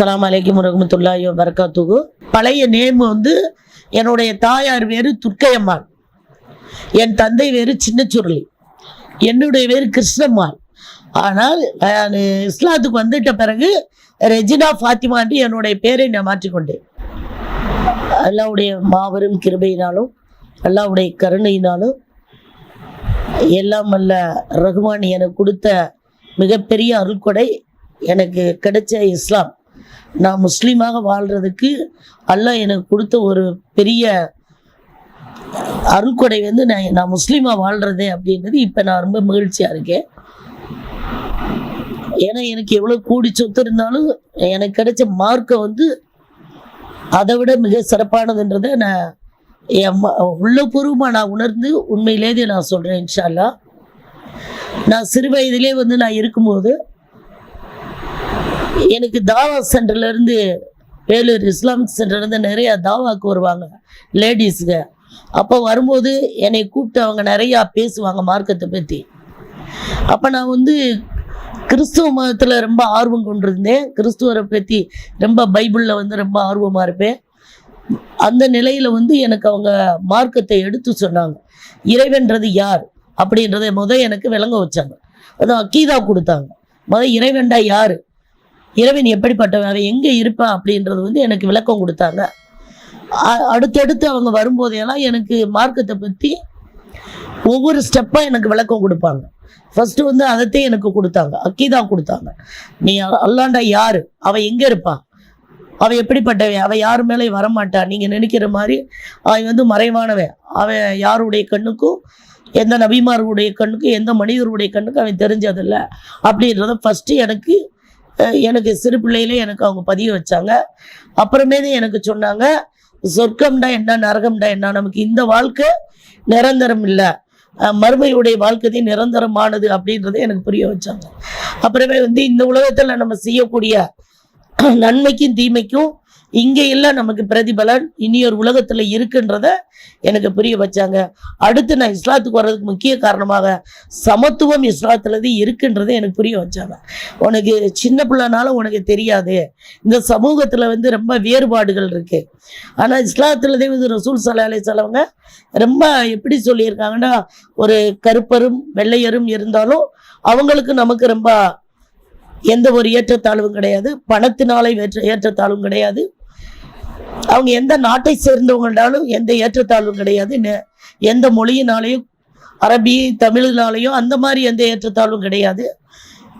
அஸ்ஸலாமு அலைக்கும் வரஹ்மத்துல்லாஹி வரகாத்துகு பழைய நேம் வந்து என்னுடைய தாயார் வேறு துர்க்கையம்மாள். என் தந்தை வேறு சின்னச்சுருளி என்னுடைய வேறு கிருஷ்ணம்மாள். ஆனால் நான் இஸ்லாத்துக்கு வந்துட்ட பிறகு ரெஜினா ஃபாத்திமாண்டி என்னுடைய பேரை நான் மாற்றிக்கொண்டேன். அல்லாவுடைய மாபெரும் கிருபையினாலும் அல்லாவுடைய கருணையினாலும் எல்லாம் அல்ல ரகுமான் எனக்கு கொடுத்த மிகப்பெரிய அருள்கொடை எனக்கு கிடைச்ச இஸ்லாம். நான் முஸ்லீமாக வாழ்கிறதுக்கு அல்லாஹ் எனக்கு கொடுத்த ஒரு பெரிய அருள்கொடை வந்து நான் நான் முஸ்லீமாக வாழ்கிறதே அப்படின்றது இப்போ நான் ரொம்ப மகிழ்ச்சியாக இருக்கேன். ஏன்னா எனக்கு எவ்வளோ கூடி சொத்து இருந்தாலும் எனக்கு கிடைச்ச மார்க்கை வந்து அதை விட மிக சிறப்பானதுன்றதை நான் என் உள்ளபூர்வமாக நான் உணர்ந்து உண்மையிலேயே நான் சொல்கிறேன் இன்ஷா அல்லாஹ் நான் சிறு வயதிலே வந்து நான் இருக்கும்போது எனக்கு தாவா சென்டர்ல இருந்து வேலூர் இஸ்லாமிக் சென்டர்ல இருந்து நிறைய தாவாக்கு வருவாங்க லேடிஸுங்க. அப்போ வரும்போது என்னை கூப்பிட்டு அவங்க நிறையா பேசுவாங்க மார்க்கத்தை பற்றி அப்போ நான் வந்து கிறிஸ்துவ மதத்தில் ரொம்ப ஆர்வம் கொண்டிருந்தேன். கிறிஸ்துவரை பற்றி ரொம்ப பைபிளில் வந்து ரொம்ப ஆர்வமாக இருப்பேன். அந்த நிலையில் வந்து எனக்கு அவங்க மார்க்கத்தை எடுத்து சொன்னாங்க. இறைவன்றது யார்? அப்படின்றத முத எனக்கு விளங்க வச்சாங்க. அதான் அக்கீதா கொடுத்தாங்க. முத இறைவன்டா யார்? இறைவன் எப்படிப்பட்டவன்? அவன் எங்கே இருப்பான் அப்படின்றது வந்து எனக்கு விளக்கம் கொடுத்தாங்க. அ- அடுத்தடுத்து அவங்க வரும்போதெல்லாம் எனக்கு மார்க்கத்தை பற்றி ஒவ்வொரு ஸ்டெப்பாக எனக்கு விளக்கம் கொடுப்பாங்க. ஃபஸ்ட்டு வந்து அதைத்தையும் எனக்கு கொடுத்தாங்க. அக்கி தான் கொடுத்தாங்க. நீ அல்லாண்டா யார்? அவள் எங்கே இருப்பான் அவள் எப்படிப்பட்டவன் அவள் யார் மேலே வரமாட்டா? நீங்கள் நினைக்கிற மாதிரி அவன் வந்து மறைவானவன் அவன் யாருடைய கண்ணுக்கும் எந்த நபிமார்களுடைய கண்ணுக்கும் எந்த மனிதருடைய கண்ணுக்கும் அவன் தெரிஞ்சதில்ல. அப்படின்றத ஃபஸ்ட்டு எனக்கு எனக்கு சிறு பிள்ளையிலே எனக்கு அவங்க பதிய வச்சாங்க. அப்புறமே எனக்கு சொன்னாங்க சொர்க்கம்டா என்ன நரகம்டா என்ன? நமக்கு இந்த வாழ்க்கை நிரந்தரம் இல்லை. மறுமையுடைய வாழ்க்கை நிரந்தரமானது அப்படின்றத எனக்கு புரிய வச்சாங்க. அப்புறமே வந்து இந்த உலகத்தில் நம்ம செய்யக்கூடிய நன்மைக்கும் தீமைக்கும் இங்கே எல்லாம் நமக்கு பிரதிபலன் இனி ஒரு உலகத்தில் இருக்குன்றத எனக்கு புரிய வச்சாங்க. அடுத்து நான் இஸ்லாத்துக்கு வர்றதுக்கு முக்கிய காரணமாக சமத்துவம் இஸ்லாத்துலது இருக்குன்றதை எனக்கு புரிய வச்சாங்க. உனக்கு சின்ன பிள்ளைனால உனக்கு தெரியாது. இந்த சமூகத்தில் வந்து ரொம்ப வேறுபாடுகள் இருக்குது ஆனால் இஸ்லாத்துலதே வந்து ரசூல் சல்லா அலி ரொம்ப எப்படி சொல்லியிருக்காங்கன்னா ஒரு கருப்பரும் வெள்ளையரும் இருந்தாலும் அவங்களுக்கு நமக்கு ரொம்ப எந்த ஒரு ஏற்றத்தாழ்வும் கிடையாது. பணத்தினாலே ஏற்ற ஏற்றத்தாழ்வும் கிடையாது. அவங்க எந்த நாட்டை சேர்ந்தவங்களாலும் எந்த ஏற்றத்தாழ்வும் கிடையாது. நெ- எந்த மொழியினாலையும் அரபி தமிழினாலையும் அந்த மாதிரி எந்த ஏற்றத்தாழ்வும் கிடையாது.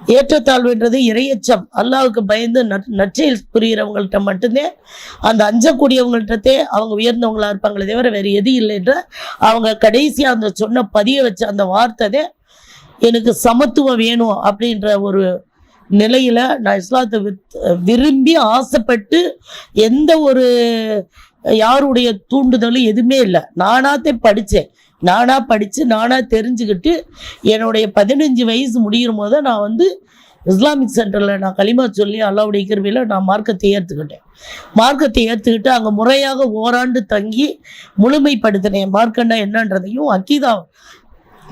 ஏற்றத்தாழ்வுன்றது இறையச்சம் அல்லாவுக்கு பயந்து நற்- நற்செயல் புரிகிறவங்கள்ட்ட மட்டும்தான் அந்த அஞ்சக்கூடியவங்கள்ட்டே அவங்க உயர்ந்தவங்களா இருப்பாங்களே தவிர வேறு எது இல்லைன்ற அவங்க கடைசியாக அந்த சொன்ன பதிய வச்ச அந்த வார்த்தை தான் எனக்கு சமத்துவம் வேணும் அப்படின்ற ஒரு நிலையில நான் இஸ்லாத்தை விரும்பி ஆசைப்பட்டு எந்த ஒரு யாருடைய தூண்டுதலும் எதுவுமே இல்லை. நானாத்தே படித்தேன் நானாக படித்து நானாக தெரிஞ்சுக்கிட்டு என்னுடைய பதினஞ்சு வயசு முடியும் போது நான் வந்து இஸ்லாமிக் சென்டரில் நான் களிமா சொல்லி அல்லாவுடைய கருவியில் நான் மார்க்கத்தை ஏற்றுக்கிட்டேன் மார்க்கத்தை ஏற்றுக்கிட்டு அங்கே முறையாக ஓராண்டு தங்கி முழுமைப்படுத்தினேன். மார்க்கண்டா என்னன்றதையும் அக்கீதா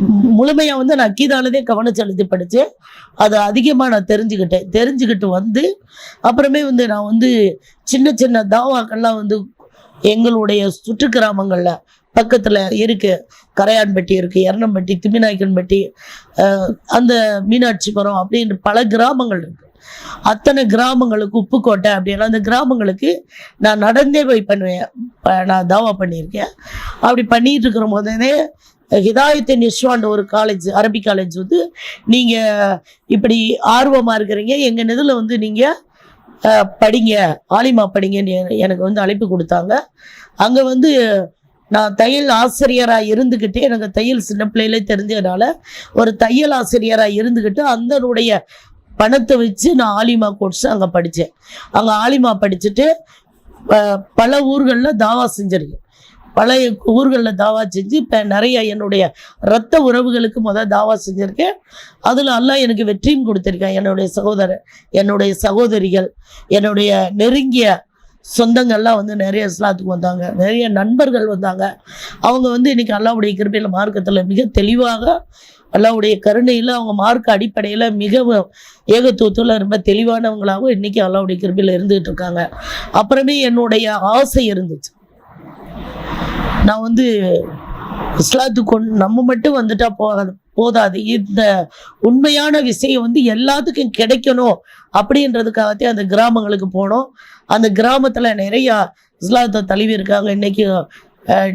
முழுமையாக வந்து நான் அக்கீதாலதே கவனம் செலுத்தி படித்தேன் அதை அதிகமாக நான் தெரிஞ்சுக்கிட்டேன். தெரிஞ்சுக்கிட்டு வந்து அப்புறமே வந்து நான் வந்து சின்ன சின்ன தாவாக்கள்லாம் வந்து எங்களுடைய சுற்று கிராமங்களில் பக்கத்தில் இருக்கு. கரையான்பட்டி இருக்குது எரணம்பட்டி திமிநாய்க்கன்பட்டி அந்த மீனாட்சிபுரம் அப்படின்ற பல கிராமங்கள் இருக்கு. அத்தனை கிராமங்களுக்கு உப்புக்கோட்டை அப்படின்னா அந்த கிராமங்களுக்கு நான் நடந்தே போய் பண்ணுவேன். ப- நான் தாவா பண்ணியிருக்கேன். அப்படி பண்ணிட்டு இருக்கிற போதே ஹிதாயத்தின் இஸ்வான் ஒரு காலேஜ் அரபி காலேஜ் வந்து நீங்கள் இப்படி ஆர்வமாக இருக்கிறீங்க. எங்கள் இதில் வந்து நீங்கள் படிங்க ஆலிமா படிங்கன்னு எனக்கு வந்து அழைப்பு கொடுத்தாங்க. அங்கே வந்து நான் தையல் ஆசிரியராக இருந்துக்கிட்டு எனக்கு தையல் சின்ன பிள்ளையிலே தெரிஞ்சதுனால ஒரு தையல் ஆசிரியராக இருந்துக்கிட்டு அந்தனுடைய பணத்தை வச்சு நான் ஆலிமா கோர்ஸ் அங்கே படித்தேன் அங்கே ஆலிமா படிச்சுட்டு பல ஊர்களில் தாவா செஞ்சிருக்கேன். பழைய ஊர்களில் தாவா செஞ்சு இப்போ நிறைய என்னுடைய இரத்த உறவுகளுக்கு முதல் தாவா செஞ்சுருக்கேன். அதில் எல்லாம் எனக்கு வெற்றியும் கொடுத்துருக்கேன். என்னுடைய சகோதரர் என்னுடைய சகோதரிகள் என்னுடைய நெருங்கிய சொந்தங்கள்லாம் வந்து நிறைய இஸ்லாத்துக்கு வந்தாங்க. நிறைய நண்பர்கள் வந்தாங்க. அவங்க வந்து இன்னைக்கு அல்லாவுடைய கிருப்பையில் மார்க்கத்தில் மிக தெளிவாக அல்லாவுடைய கருணையில் அவங்க மார்க்க அடிப்படையில் மிகவும் ஏகத்துவத்தில் ரொம்ப தெளிவானவங்களாகவும் இன்னைக்கு அல்லாவுடைய கிருப்பையில் இருந்துகிட்டு இருக்காங்க. அப்புறமே என்னுடைய ஆசை இருந்துச்சு. நான் வந்து இஸ்லாத்துக்கு நம்ம மட்டும் வந்துட்டா போகாது போதாது. இந்த உண்மையான விஷயம் வந்து எல்லாத்துக்கும் கிடைக்கணும் அப்படின்றதுக்காகத்தே அந்த கிராமங்களுக்கு போனோம். அந்த கிராமத்தில் நிறையா இஸ்லாத்தை தழுவி இருக்காங்க. இன்னைக்கு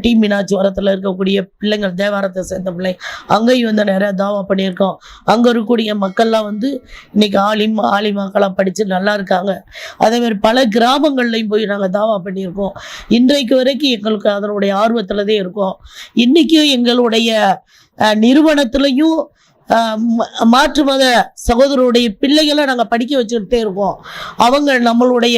டி மீனாட்சிவரத்தில் இருக்கக்கூடிய பிள்ளைங்கள் தேவாரத்தை சேர்ந்த பிள்ளை அங்கேயும் வந்து நிறையா தாவா பண்ணியிருக்கோம். அங்கே இருக்கக்கூடிய மக்கள்லாம் வந்து இன்னைக்கு ஆலிம் ஆலிமாக்கெல்லாம் படித்து நல்லா இருக்காங்க. அதேமாதிரி பல கிராமங்கள்லையும் போய் நாங்கள் தாவா பண்ணியிருக்கோம். இன்றைக்கு வரைக்கும் எங்களுக்கு அதனுடைய ஆர்வத்தில் தான் இருக்கோம். இன்றைக்கும் எங்களுடைய நிறுவனத்துலையும் மாற்று மத சகோதரருடைய பிள்ளைகளை நாங்கள் படிக்க வச்சுக்கிட்டே இருக்கோம். அவங்க நம்மளுடைய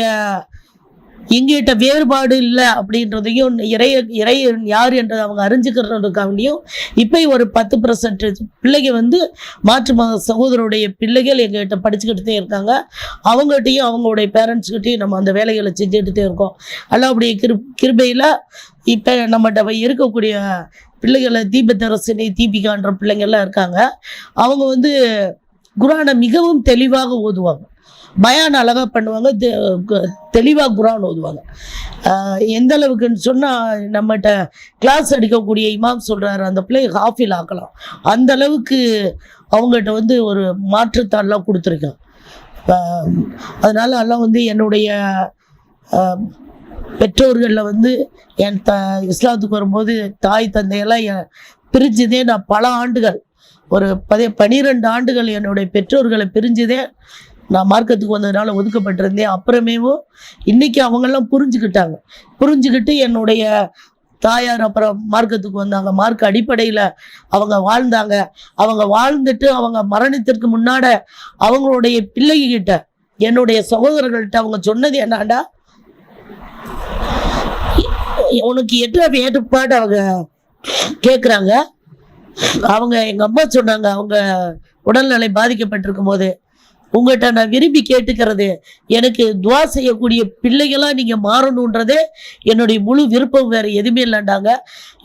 எங்கிட்ட வேறுபாடு இல்லை அப்படின்றதையும் இறை இறை யார் என்றதை அவங்க அறிஞ்சுக்கிறதுக்காண்டியும் இப்போ ஒரு பத்து பர்சன்டேஜ் பிள்ளைங்க வந்து மாற்று மத சகோதரருடைய பிள்ளைகள் எங்ககிட்ட படிச்சுக்கிட்டு இருக்காங்க. அவங்ககிட்டையும் அவங்களுடைய பேரண்ட்ஸ்கிட்டையும் நம்ம அந்த வேலைகளை செஞ்சுக்கிட்டே இருக்கோம். அல்லாவுடைய கிரு கிருபையில் இப்போ நம்மகிட்ட இருக்கக்கூடிய பிள்ளைகளை தீபத்தரசினி தீபிகான்ற பிள்ளைங்கள்லாம் இருக்காங்க. அவங்க வந்து குரானை மிகவும் தெளிவாக ஓதுவாங்க. பயான் அழகாக பண்ணுவாங்க தெ- தெளிவாக குரான் ஓதுவாங்க. எந்த அளவுக்குன்னு சொன்னால் நம்மகிட்ட கிளாஸ் எடுக்கக்கூடிய இமாம் சொல்கிறாரு அந்த பிள்ளை ஹாஃபில் ஆக்கலாம். அந்த அளவுக்கு அவங்ககிட்ட வந்து ஒரு மாற்றுத்தாள்லாம் கொடுத்துருக்கேன். அதனால் அதனால எல்லாம் வந்து என்னுடைய பெற்றோர்களில் வந்து என் த இஸ்லாத்துக்கு வரும்போது தாய் தந்தையெல்லாம் என் பிரிஞ்சுதே நான் பல ஆண்டுகள் ஒரு பதி பனிரெண்டு ஆண்டுகள் என்னுடைய பெற்றோர்களை பிரிஞ்சதே நான் மார்க்கத்துக்கு வந்ததுனால ஒதுக்கப்பட்டிருந்தேன். அப்புறமேவும் இன்னைக்கு அவங்கெல்லாம் புரிஞ்சுக்கிட்டாங்க. புரிஞ்சுக்கிட்டு என்னுடைய தாயார் அப்புறம் மார்க்கத்துக்கு வந்தாங்க. மார்க் அடிப்படையில் அவங்க வாழ்ந்தாங்க. அவங்க வாழ்ந்துட்டு அவங்க மரணத்திற்கு முன்னாட அவங்களுடைய பிள்ளைகிட்ட என்னுடைய சகோதரர்கள்ட்ட அவங்க சொன்னது என்னடா உனக்கு எட்டு ஏற்றுப்பாடு அவங்க கேட்குறாங்க அவங்க எங்கள் அம்மா சொன்னாங்க. அவங்க உடல்நிலை பாதிக்கப்பட்டிருக்கும் போது உங்கள்கிட்ட நான் விரும்பி கேட்டுக்கிறது எனக்கு துவா செய்யக்கூடிய பிள்ளைகளாக நீங்கள் மாறணுன்றதே என்னுடைய முழு விருப்பம். வேறு எதுவுமே இல்லைண்டாங்க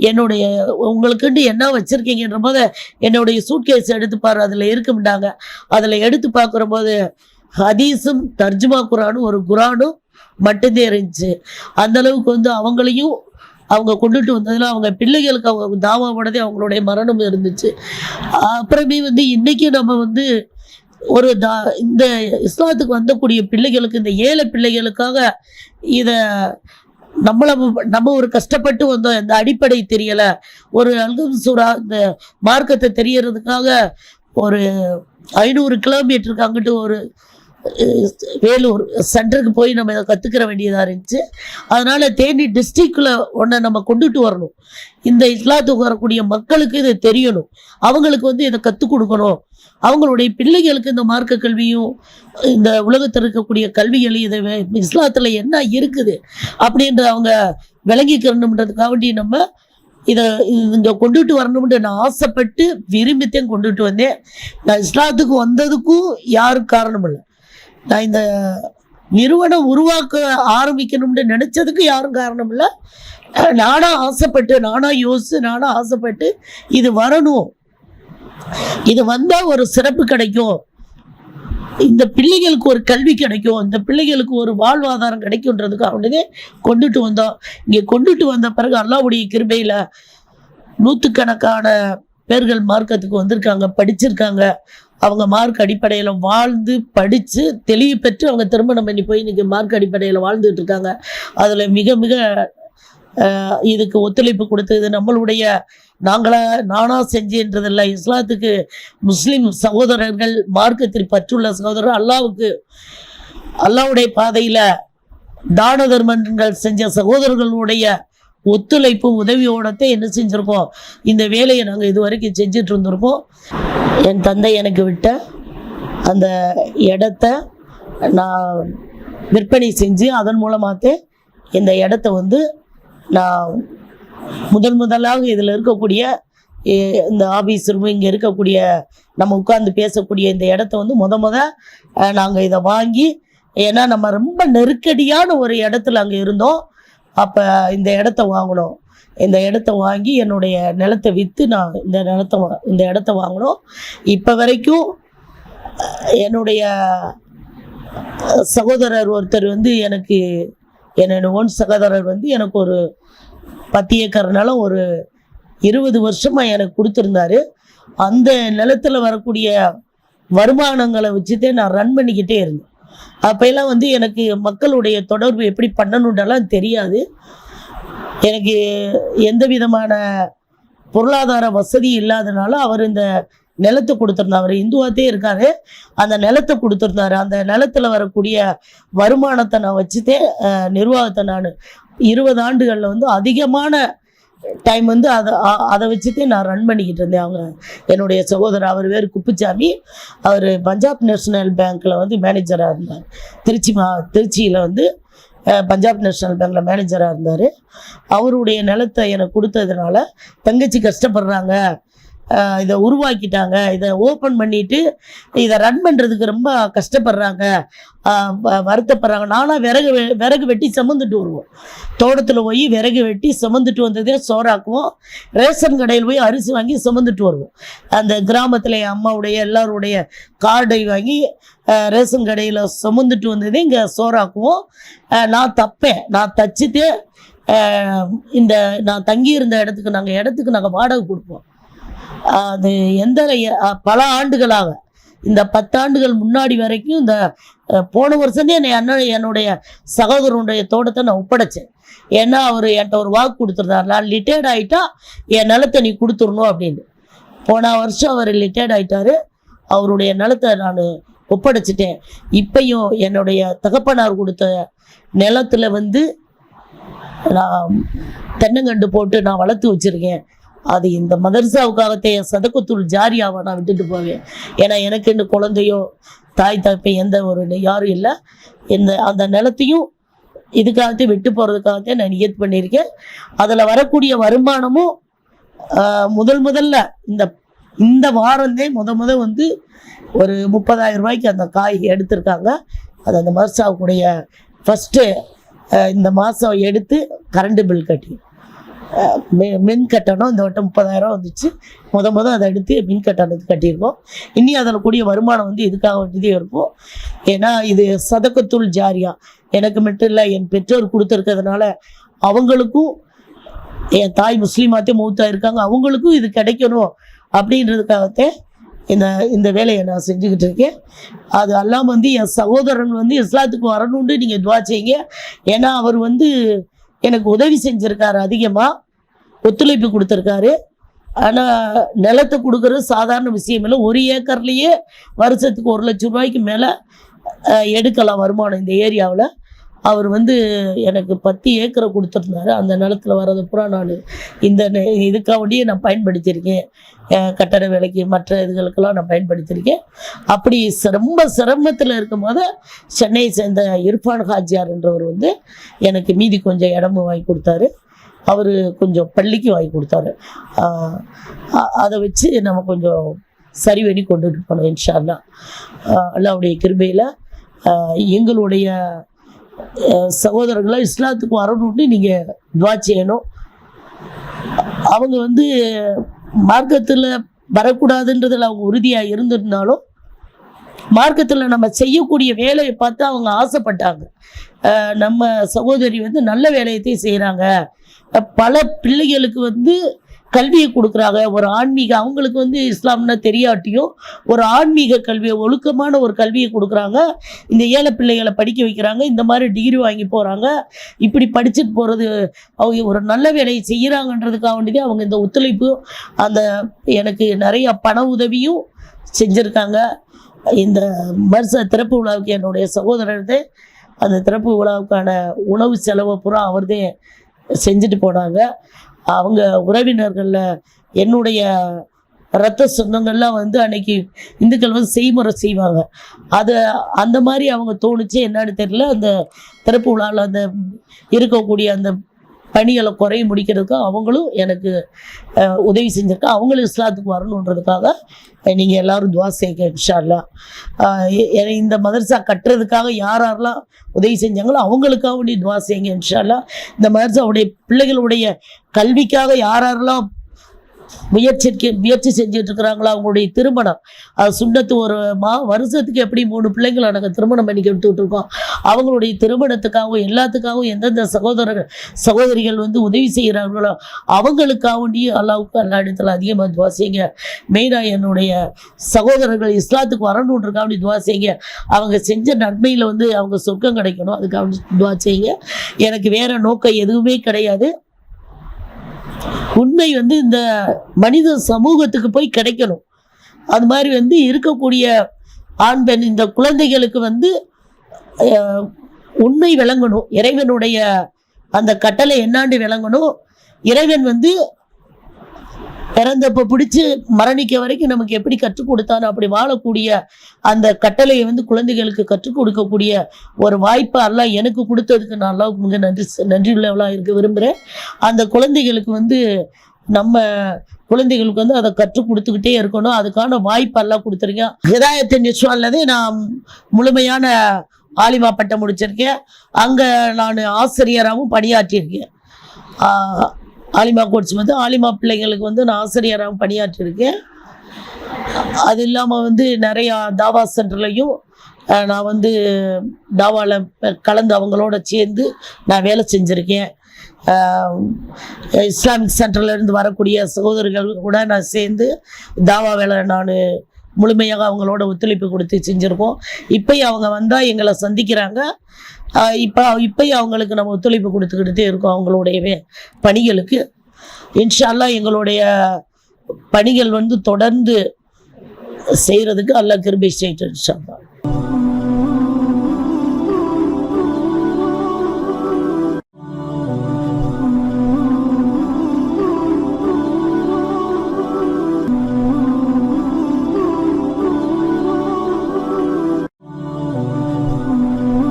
என்னுடைய உங்களுக்குன்னு என்ன வச்சுருக்கீங்கன்ற போது என்னுடைய சூட்கேஸ் எடுத்து பாரு அதில் இருக்கும்டாங்க அதில் எடுத்து பார்க்குற போது ஹதீஸும் தர்ஜுமா குரானும் ஒரு குரானும் மட்டும்தான் இருந்துச்சு. அந்தளவுக்கு வந்து அவங்களையும் அவங்க கொண்டுட்டு வந்ததில் அவங்க பிள்ளைகளுக்கு அவங்க தாவாவோடதே அவங்களுடைய மரணம் இருந்துச்சு. அப்புறமே வந்து இன்றைக்கும் நம்ம வந்து ஒரு தா இந்த இஸ்லாத்துக்கு வந்தக்கூடிய பிள்ளைகளுக்கு இந்த ஏழை பிள்ளைகளுக்காக இதை நம்மள நம்ம ஒரு கஷ்டப்பட்டு வந்தோம். இந்த அடிப்படை தெரியல. ஒரு அல்கம் சூரா இந்த மார்க்கத்தை தெரியறதுக்காக ஒரு ஐநூறு கிலோமீட்டருக்கு அங்கிட்டு ஒரு வேலூர் சென்டருக்கு போய் நம்ம இதை கற்றுக்கிற வேண்டியதாக இருந்துச்சு. அதனால் தேனி டிஸ்ட்ரிக்டில் ஒன்றை நம்ம கொண்டுட்டு வரணும். இந்த இஸ்லாத்துக்கு வரக்கூடிய மக்களுக்கு இது தெரியணும். அவங்களுக்கு வந்து இதை கற்றுக் கொடுக்கணும். அவங்களுடைய பிள்ளைகளுக்கு இந்த மார்க்க கல்வியும் இந்த உலகத்தில் இருக்கக்கூடிய கல்விகளையும் இதை வே- இஸ்லாத்தில் என்ன இருக்குது அப்படின்ற அவங்க விளங்கிக்கணுன்றதுக்காண்டி நம்ம இதை இங்கே கொண்டுட்டு வரணும்னு நான் ஆசைப்பட்டு விரும்பித்தேன் கொண்டுட்டு வந்தேன். நான் இஸ்லாத்துக்கு வந்ததுக்கும் யாரும் காரணம் இல்லை நான் இந்த நிறுவனம் உருவாக்க ஆரம்பிக்கணும்னு நினச்சதுக்கு யாரும் காரணம் இல்லை. நானாக ஆசைப்பட்டு நானாக யோசித்து நானாக ஆசைப்பட்டு இது வரணும். இது வந்தால் ஒரு சிறப்பு கிடைக்கும். இந்த பிள்ளைகளுக்கு ஒரு கல்வி கிடைக்கும். இந்த பிள்ளைகளுக்கு ஒரு வாழ்வாதாரம் கிடைக்கும்ன்றதுக்கு அவனுக்கு கொண்டுட்டு வந்தோம். இங்கே கொண்டுட்டு வந்த பிறகு அல்லாவுடைய கிருபையில் நூற்றுக்கணக்கான பேர்கள் மார்க்கத்துக்கு வந்திருக்காங்க படிச்சிருக்காங்க. அவங்க மார்க் அடிப்படையில் வாழ்ந்து படித்து தெளிவு பெற்று அவங்க திருமணம் பண்ணி போய் இன்றைக்கி மார்க் அடிப்படையில் வாழ்ந்துட்டு இருக்காங்க. அதில் மிக மிக இதுக்கு ஒத்துழைப்பு கொடுத்தது நம்மளுடைய நாங்களா நானா செஞ்சேன்றதில்ல. இஸ்லாத்துக்கு முஸ்லீம் சகோதரர்கள் மார்க்கத்தில் பற்றுள்ள சகோதரர் அல்லாவுக்கு அல்லாவுடைய பாதையில் தான தர்மங்கள் செஞ்ச சகோதரர்களுடைய ஒத்துழைப்பு உதவியோடத்தே என்ன செஞ்சுருக்கோம்? இந்த வேலையை நாங்கள் இது வரைக்கும் செஞ்சுட்டு இருந்திருக்கோம். என் தந்தை எனக்கு விட்ட அந்த இடத்த நான் விற்பனை செஞ்சு அதன் மூலமாகத்தே இந்த இடத்த வந்து நான் முதல் முதலாக இதில் இருக்கக்கூடிய இந்த ஆஃபீஸ் ரூம் இங்கே இருக்கக்கூடிய நம்ம உட்காந்து பேசக்கூடிய இந்த இடத்த வந்து முத முத நாங்கள் இதை வாங்கி ஏன்னா நம்ம ரொம்ப நெருக்கடியான ஒரு இடத்துல அங்கே இருந்தோம். அப்போ இந்த இடத்த வாங்கினோம் இந்த இடத்த வாங்கி என்னுடைய நிலத்தை விற்று நான் இந்த நிலத்தை வா- இந்த இடத்த வாங்கினோம் இப்போ வரைக்கும் என்னுடைய சகோதரர் ஒருத்தர் வந்து எனக்கு என்னோட ஓன் சகோதரர் வந்து எனக்கு ஒரு பத்து ஏக்கர் நிலம் ஒரு இருபது வருஷமாக எனக்கு கொடுத்துருந்தாரு. அந்த நிலத்தில் வரக்கூடிய வருமானங்களை வச்சுட்டே நான் ரன் பண்ணிக்கிட்டே இருந்தேன். அப்போல்லாம் வந்து எனக்கு மக்களுடைய தொடர்பு எப்படி பண்ணணுன்றலாம் தெரியாது. எனக்கு எந்த விதமான பொருளாதார வசதி இல்லாதனால அவர் இந்த நிலத்தை கொடுத்துருந்தார். அவர் இந்துவாத்தே இருக்காரு. அந்த நிலத்தை கொடுத்துருந்தாரு. அந்த நிலத்துல வரக்கூடிய வருமானத்தை நான் வச்சுட்டே நிர்வாகத்தை நான். இருபது ஆண்டுகளில் வந்து அதிகமான டைம் வந்து அதை அதை வச்சுட்டு நான் ரன் பண்ணிக்கிட்டு இருந்தேன். அவங்க என்னுடைய சகோதரர் அவர் பேர் குப்புச்சாமி அவர் பஞ்சாப் நேஷனல் பேங்க்கில் வந்து மேனேஜராக இருந்தார். திருச்சி மா திருச்சியில் வந்து பஞ்சாப் நேஷனல் பேங்க்கில் மேனேஜராக இருந்தார். அவருடைய நிலத்தை எனக்கு கொடுத்ததுனால தங்கச்சி கஷ்டப்படுறாங்க. இதை உருவாக்கிட்டாங்க. இதை ஓப்பன் பண்ணிட்டு இதை ரன் பண்ணுறதுக்கு ரொம்ப கஷ்டப்படுறாங்க. வ- வருத்தப்படுறாங்க. நானாக விறகு விறகு வெட்டி சுமந்துட்டு வருவோம். தோட்டத்தில் போய் விறகு வெட்டி சுமந்துட்டு வந்ததே சோறாக்குவோம். ரேஷன் கடையில் போய் அரிசி வாங்கி சுமந்துட்டு வருவோம். அந்த கிராமத்தில் என் அம்மாவுடைய எல்லாருடைய கார்டை வாங்கி ரேஷன் கடையில் சுமந்துட்டு வந்ததே இங்கே சோறாக்குவோம். நான் தப்பேன். நான் தச்சுட்டு இந்த நான் தங்கியிருந்த இடத்துக்கு நாங்கள் இடத்துக்கு நாங்கள் வாடகை கொடுப்போம். அது எந்த பல ஆண்டுகளாக இந்த பத்தாண்டுகள் முன்னாடி வரைக்கும் இந்த போன வருஷமே என்னை அண்ணன் என்னுடைய சகோதரனுடைய தோட்டத்தை நான் ஒப்படைச்சேன். ஏன்னா அவர் என்கிட்ட ஒரு வாக்கு கொடுத்துருந்தார். நான் ரிட்டையர்ட் ஆகிட்டா என் நிலத்தை நீ கொடுத்துடணும் அப்படின்னு. போன வருஷம் அவர் ரிட்டையர்ட் ஆயிட்டாரு. அவருடைய நிலத்தை நான் ஒப்படைச்சிட்டேன். இப்பையும் என்னுடைய தகப்பனார் கொடுத்த நிலத்துல வந்து நான் தென்னங்கண்டு போட்டு நான் வளர்த்து வச்சிருக்கேன். அது இந்த மதர்சாவுக்காகத்தே என் சதக்கத்தூள் ஜாரியாவை நான் விட்டுட்டு போவேன். ஏன்னா எனக்கு என்ன குழந்தையோ தாய் தப்பை எந்த ஒரு யாரும் இல்லை. இந்த அந்த நிலத்தையும் இதுக்காகத்தே விட்டு போகிறதுக்காகத்தே நான் நியத் பண்ணியிருக்கேன். அதில் வரக்கூடிய வருமானமும் முதல் முதல்ல இந்த இந்த வாரந்தே முத முத வந்து ஒரு முப்பதாயிரம் ரூபாய்க்கு அந்த காய் எடுத்திருக்காங்க. அது அந்த மர்சாவுக்குடைய ஃபஸ்ட்டு இந்த மாதம் எடுத்து கரண்ட் பில் கட்டி. மின் கட்டணம் இந்த வட்டம் முப்பதாயிரம் வந்துச்சு. முத முத அதை எடுத்து மின் கட்டணத்துக்கு கட்டியிருக்கோம். இனி அதில் கூடிய வருமானம் வந்து இதுக்காக வேண்டியதே இருக்கும். ஏன்னா இது சதக்கத்துள் ஜாரியா. எனக்கு மட்டும் இல்லை என் பெற்றோர் கொடுத்துருக்கிறதுனால அவங்களுக்கும் என் தாய் முஸ்லீமாத்தே மூத்தா இருக்காங்க அவங்களுக்கும் இது கிடைக்கணும் அப்படின்றதுக்காகத்தே இந்த இந்த வேலையை நான் செஞ்சுக்கிட்டு இருக்கேன். அது எல்லாம் வந்து என் சகோதரன் வந்து இஸ்லாத்துக்கு வரணுன்ட்டு நீங்கள் துவா செய்யுங்க. ஏன்னா அவர் வந்து எனக்கு உதவி செஞ்சுருக்காரு அதிகமாக ஒத்துழைப்பு கொடுத்துருக்காரு. ஆனால் நிலத்தை கொடுக்குற சாதாரண விஷயம் இல்லை. ஒரு ஏக்கர்லேயே வருஷத்துக்கு ஒரு லட்சம் ரூபாய்க்கு மேலே எடுக்கலாம் வருமானம் இந்த ஏரியாவில். அவர் வந்து எனக்கு பத்து ஏக்கரை கொடுத்துருந்தாரு. அந்த நிலத்தில் வர்றது பூரா நான் இந்த நெ- நான் பயன்படுத்தியிருக்கேன். கட்டட வேலைக்கு மற்ற இதுகளுக்கெல்லாம் நான் பயன்படுத்தியிருக்கேன். அப்படி ரொம்ப சிரமத்தில் இருக்கும்போது சென்னையை சேர்ந்த இர்ஃபான் ஹாஜியார்ன்றவர் வந்து எனக்கு மீதி கொஞ்சம் இடமும் வாங்கி கொடுத்தாரு. அவர் கொஞ்சம் பள்ளிக்கு வாங்கி கொடுத்தாரு. அதை வச்சு நம்ம கொஞ்சம் சரி பண்ணி கொண்டுட்டு போனோம் இன்ஷா அல்லாஹ் ஆஹ் கிருபையில் எங்களுடைய சகோதரர்களை இஸ்லாத்துக்கு வரணும்னு நீங்கள் துவா செய்யணும். அவங்க வந்து மார்க்கத்தில் வரக்கூடாதுன்றதில் அவங்க உறுதியாக இருந்திருந்தாலும் மார்க்கத்தில் நம்ம செய்யக்கூடிய வேலையை பார்த்து அவங்க ஆசைப்பட்டாங்க. நம்ம சகோதரி வந்து நல்ல வேலையத்தையும் செய்கிறாங்க பல பிள்ளைகளுக்கு வந்து கல்வியை கொடுக்குறாங்க. ஒரு ஆன்மீக அவங்களுக்கு வந்து இஸ்லாம்னா தெரியாட்டியும் ஒரு ஆன்மீக கல்வியை ஒழுக்கமான ஒரு கல்வியை கொடுக்குறாங்க. இந்த ஏழை பிள்ளைகளை படிக்க வைக்கிறாங்க. இந்த மாதிரி டிகிரி வாங்கி போகிறாங்க இப்படி படிச்சுட்டு போகிறது அவங்க ஒரு நல்ல வேலையை செய்கிறாங்கன்றதுக்காக வேண்டியது அவங்க இந்த ஒத்துழைப்பு அந்த எனக்கு நிறைய பண உதவியும் செஞ்சுருக்காங்க. இந்த வருஷ திறப்பு விழாவுக்கு என்னுடைய சகோதரர்தே அந்த திறப்பு விழாவுக்கான உணவு செலவை பூரா அவர்தே செஞ்சுட்டு போனாங்க. அவங்க உறவினர்களில் என்னுடைய ரத்த சொந்தங்கள்லாம் வந்து அன்னைக்கு இந்துக்கள் வந்து செய்முறை செய்வாங்க. அது அந்த மாதிரி அவங்க தோணுச்சு. என்னன்னு தெரியல. அந்த திறப்பு விழாவில் அந்த இருக்கக்கூடிய அந்த பணிகளை குறைய முடிக்கிறதுக்கு அவங்களும் எனக்கு உதவி செஞ்சுருக்கா. அவங்களும் இஸ்லாத்துக்கு வரணுன்றதுக்காக நீங்கள் எல்லாரும் துவா செய்யுங்க இன்ஷால்லா இந்த மதரசா கட்டுறதுக்காக யார் யாரெல்லாம் உதவி செஞ்சாங்களோ அவங்களுக்காக வேண்டி துவா செய்யுங்க இன்ஷால்லா இந்த மதரசாவுடைய பிள்ளைகளுடைய கல்விக்காக யார் யாரெல்லாம் முயற்சிக்கு முயற்சி செஞ்சுட்டு இருக்கிறாங்களோ அவங்களுடைய திருமணம். அது சுண்டத்து ஒரு மா வருஷத்துக்கு எப்படி மூணு பிள்ளைங்களை நாங்கள் திருமணம் பண்ணி கொடுத்துட்டு இருக்கோம் அவங்களுடைய திருமணத்துக்காகவும் எல்லாத்துக்காகவும் எந்தெந்த சகோதரர்கள் சகோதரிகள் வந்து உதவி செய்கிறார்களோ அவங்களுக்காகவும் அல்லாவுக்கு அல்லா இடத்துல அதிகமாக துவாசிங்க மெயினாக என்னுடைய சகோதரர்கள் இஸ்லாத்துக்கு வரணுன்றக்காக துவா செய்யுங்க. அவங்க செஞ்ச நன்மையில் வந்து அவங்க சொர்க்கம் கிடைக்கணும். அதுக்காக துவா செய்யுங்க. எனக்கு வேறு நோக்கம் எதுவுமே கிடையாது. உண்மை வந்து இந்த மனித சமூகத்துக்கு போய் கிடைக்கணும். அது மாதிரி வந்து இருக்கக்கூடிய ஆண் பெண் இந்த குழந்தைகளுக்கு வந்து உண்மை விளங்கணும். இறைவனுடைய அந்த கட்டளை என்னாண்டு விளங்கணும்? இறைவன் வந்து பிறந்தப்ப பிடிச்சி மரணிக்க வரைக்கும் நமக்கு எப்படி கற்றுக் கொடுத்தானோ அப்படி வாழக்கூடிய அந்த கட்டளையை வந்து குழந்தைகளுக்கு கற்றுக் கொடுக்கக்கூடிய ஒரு வாய்ப்பை எல்லாம் எனக்கு கொடுத்ததுக்கு நான் அல்லாவுக்கு மிக நன்றி நன்றி உள்ளவளாக இருக்க விரும்புகிறேன் அந்த குழந்தைகளுக்கு வந்து நம்ம குழந்தைகளுக்கு வந்து அதை கற்றுக் கொடுத்துக்கிட்டே இருக்கணும். அதுக்கான வாய்ப்பு எல்லாம் கொடுத்துருக்கேன் நிச்சயம் அல்லது நான் முழுமையான ஆலிமா பட்டம் முடிச்சிருக்கேன். அங்கே நான் ஆசிரியராகவும் பணியாற்றியிருக்கேன். ஆலிமா கோட்ஸ் வந்து ஆலிமா பிள்ளைங்களுக்கு வந்து நான் ஆசிரியராக பணியாற்றியிருக்கேன். அது இல்லாமல் வந்து நிறையா தாவா சென்டர்லையும் நான் வந்து தாவாவில் கலந்து அவங்களோட சேர்ந்து நான் வேலை செஞ்சுருக்கேன். இஸ்லாமிக் சென்டர்லேருந்து வரக்கூடிய சகோதரிகள் கூட நான் சேர்ந்து தாவா வேலை நான் முழுமையாக அவங்களோட ஒத்துழைப்பு கொடுத்து செஞ்சுருக்கோம். இப்போயும் அவங்க வந்தால் எங்களை சந்திக்கிறாங்க. இப்போ இப்போயும் அவங்களுக்கு நம்ம ஒத்துழைப்பு கொடுத்துக்கிட்டே இருக்கோம் அவங்களுடைய பணிகளுக்கு. இன்ஷா அல்லாஹ் எங்களுடைய பணிகள் வந்து தொடர்ந்து செய்கிறதுக்கு அல்ல கிருபை செய்யிட்டு இன்ஷா